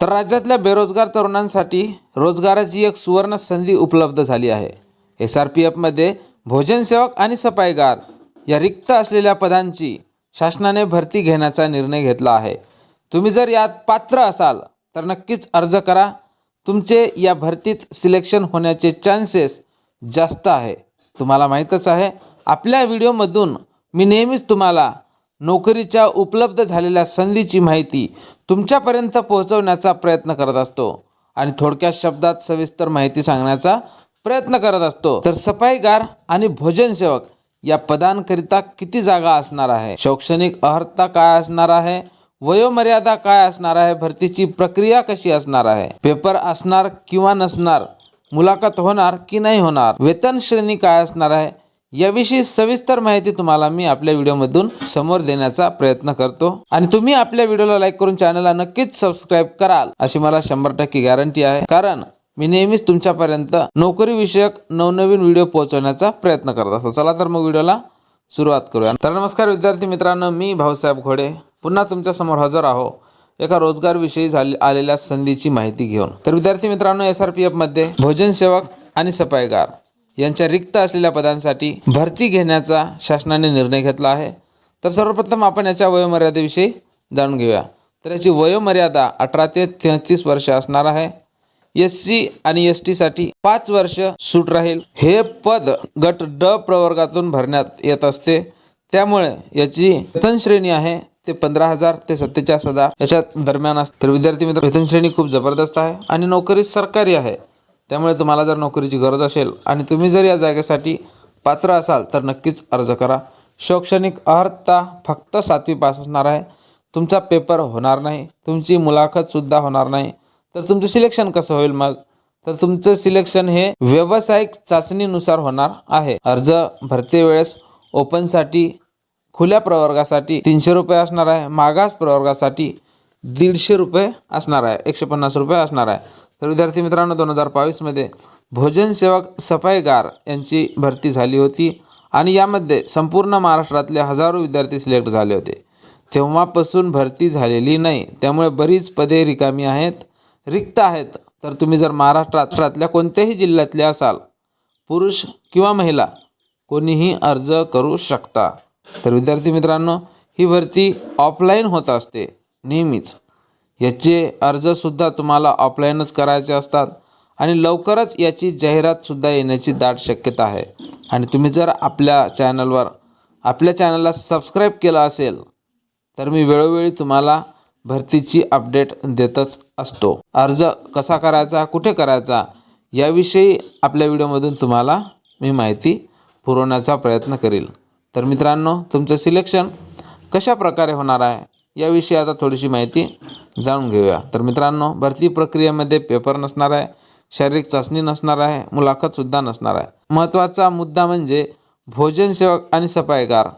तर राज्यातल्या बेरोजगार तरुणांसाठी रोजगाराची एक सुवर्ण संधी उपलब्ध झाली आहे. एस आर पी एफमध्ये भोजनसेवक आणि सफाईगार या रिक्त असलेल्या पदांची शासनाने भरती घेण्याचा निर्णय घेतला आहे. तुम्ही जर यात पात्र असाल तर नक्कीच अर्ज करा. तुमचे या भरतीत सिलेक्शन होण्याचे चान्सेस जास्त आहे. तुम्हाला माहीतच आहे आपल्या व्हिडिओमधून मी नेहमीच तुम्हाला नोकरीच्या उपलब्ध झालेल्या संधीची माहिती तुमच्यापर्यंत पोहोचवण्याचा प्रयत्न करत असतो आणि थोडक्यात शब्दात सविस्तर माहिती सांगण्याचा प्रयत्न करत असतो. तर सफाईगार आणि भोजनसेवक या पदांकरिता किती जागा असणार आहे? शैक्षणिक अर्हता काय असणार आहे? वयोमर्यादा काय असणार आहे? भरतीची प्रक्रिया कशी असणार आहे? पेपर असणार किंवा नसणार? मुलाखत होणार की नाही होणार? वेतन श्रेणी काय असणार आहे? याविषयी सविस्तर माहिती तुम्हाला मी आपल्या व्हिडिओमधून समोर देण्याचा प्रयत्न करतो. आणि तुम्ही आपल्या व्हिडिओला लाईक करून चॅनलला नक्कीच सबस्क्राईब कराल अशी मला शंभर टक्के गॅरंटी आहे. कारण मी नेहमीच तुमच्यापर्यंत नोकरीविषयक नवनवीन व्हिडिओ पोहोचवण्याचा प्रयत्न करत असतो. चला तर मग व्हिडिओला सुरुवात करूया. तर नमस्कार विद्यार्थी मित्रांनो मी भाऊसाहेब घोडे. पुन्हा तुमच्यासमोर हजर आहो. एका रोजगारविषयी झाले आलेल्या संधीची माहिती घेऊन. तर विद्यार्थी मित्रांनो एस आर पी एफमध्ये भोजन सेवक आणि सफाईगार. यांच्या रिक्त असलेल्या पदांसाठी भरती घेण्याचा शासनाने निर्णय घेतला आहे. तर सर्वप्रथम आपण याच्या वयोमर्यादेविषयी जाणून घेऊया. तर याची वयोमर्यादा अठरा ते तेहतीस वर्ष असणार आहे. एस सी आणि एस टीसाठी पाच वर्ष सूट राहील. हे पद गट ड प्रवर्गातून भरण्यात येत असते. त्यामुळे याची वेतन श्रेणी आहे ते पंधरा हजार ते सत्तेचाळीस हजार याच्या दरम्यान असते. तर विद्यार्थी मित्र वेतन श्रेणी खूप जबरदस्त आहे आणि नोकरी सरकारी आहे. त्यामुळे तुम्हाला जर नोकरीची गरज असेल आणि तुम्ही जर या जागेसाठी पात्र असाल तर नक्कीच अर्ज करा. शैक्षणिक अर्हता फक्त सातवी पास असणार आहे. तुमचा पेपर होणार नाही. तुमची मुलाखतसुद्धा होणार नाही. तर तुमचं सिलेक्शन कसं होईल मग? तर तुमचं सिलेक्शन हे व्यावसायिक चाचणीनुसार होणार आहे. अर्ज भरते वेळेस ओपनसाठी खुल्या प्रवर्गासाठी तीनशे रुपये असणार आहे. मागास प्रवर्गासाठी दीडशे रुपये असणार आहे. एकशे पन्नास रुपये असणार आहे. तर विद्यार्थी मित्रांनो दोन हजार बावीसमध्ये भोजनसेवक सफाईगार यांची भरती झाली होती आणि यामध्ये संपूर्ण महाराष्ट्रातले हजारो विद्यार्थी सिलेक्ट झाले होते. तेव्हापासून भरती झालेली नाही त्यामुळे बरीच पदे रिकामी आहेत रिक्त आहेत. तर तुम्ही जर महाराष्ट्रातल्या कोणत्याही जिल्ह्यातले असाल पुरुष किंवा महिला कोणीही अर्ज करू शकता. तर विद्यार्थी मित्रांनो ही भरती ऑफलाईन होत असते नेहमीच. याचे अर्जसुद्धा तुम्हाला ऑफलाईनच करायचे असतात आणि लवकरच याची जाहिरातसुद्धा येण्याची दाट शक्यता आहे. आणि तुम्ही जर आपल्या चॅनलवर आपल्या चॅनलला सबस्क्राईब केलं असेल तर मी वेळोवेळी तुम्हाला भरतीची अपडेट देतच असतो. अर्ज कसा करायचा कुठे करायचा याविषयी आपल्या व्हिडिओमधून तुम्हाला मी माहिती पुरवण्याचा प्रयत्न करील. तर मित्रांनो तुमचं सिलेक्शन कशा प्रकारे होणार आहे याविषयी आता थोडीशी माहिती जाणून घेऊया. तर मित्रांनो भरती प्रक्रियेमध्ये पेपर नसणार आहे शारीरिक चाचणी नसणार आहे मुलाखतसुद्धा नसणार आहे. महत्त्वाचा मुद्दा म्हणजे भोजन सेवक आणि सफाईगार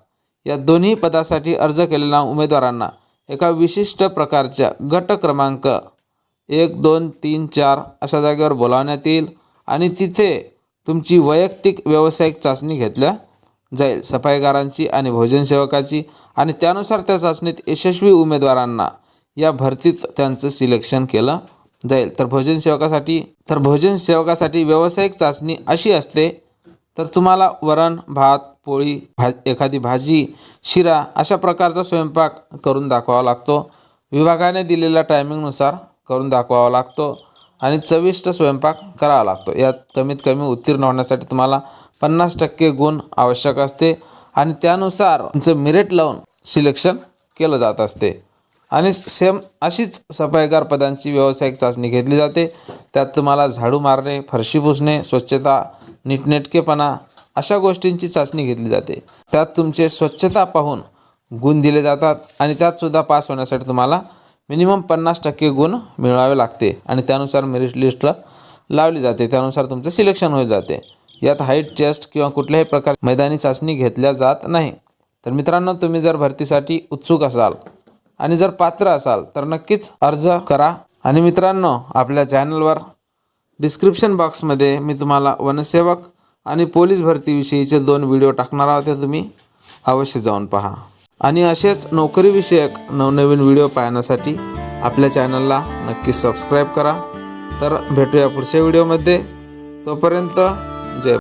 या दोन्ही पदासाठी अर्ज केलेल्या उमेदवारांना एका विशिष्ट प्रकारच्या गट क्रमांक एक दोन तीन चार अशा जागेवर बोलावण्यात येईल आणि तिथे तुमची वैयक्तिक व्यावसायिक चाचणी घेतल्या जाईल. सफाईगारांची आणि भोजनसेवकाची आणि त्यानुसार त्या चाचणीत यशस्वी उमेदवारांना या भरतीत त्यांचं सिलेक्शन केलं जाईल. तर भोजन सेवकासाठी तर भोजन सेवकासाठी व्यावसायिक चाचणी अशी असते तर तुम्हाला वरण भात पोळी भा एखादी भाजी शिरा अशा प्रकारचा स्वयंपाक करून दाखवावा लागतो. विभागाने दिलेल्या टायमिंगनुसार करून दाखवावा लागतो आणि चविष्ट स्वयंपाक करावा लागतो. यात कमीत कमी उत्तीर्ण होण्यासाठी तुम्हाला पन्नास टक्के गुण आवश्यक असते आणि त्यानुसार तुमचं मिरेट लावून सिलेक्शन केलं जात असते. आणि सेम अशीच सफाईगार पदांची व्यावसायिक चाचणी घेतली जाते. त्यात तुम्हाला झाडू मारणे फरशी पुसणे स्वच्छता नीटनेटकेपणा अशा गोष्टींची चाचणी घेतली जाते. त्यात तुमचे स्वच्छता पाहून गुण दिले जातात आणि त्यातसुद्धा पास होण्यासाठी तुम्हाला मिनिमम पन्नास टक्के गुण मिळवावे लागते आणि त्यानुसार मेरिट लिस्टला लावली जाते. त्यानुसार तुमचं सिलेक्शन होत जाते. यात हाईट चेस्ट किंवा कुठल्याही प्रकार मैदानी चाचणी घेतल्या जात नाही. तर मित्रांनो तुम्ही जर भरतीसाठी उत्सुक असाल आणि जर पात्र असाल तर नक्कीच अर्ज करा. आणि मित्रांनो आपल्या चॅनलवर डिस्क्रिप्शन बॉक्समध्ये मी तुम्हाला वनसेवक आणि पोलीस भरतीविषयीचे दोन व्हिडिओ टाकणार आहोत ते तुम्ही अवश्य जाऊन पहा. आणि असेच नोकरीविषयक नवनवीन व्हिडिओ पाहण्यासाठी आपल्या चॅनलला नक्की सबस्क्राईब करा. तर भेटूया पुढच्या व्हिडिओमध्ये. तोपर्यंत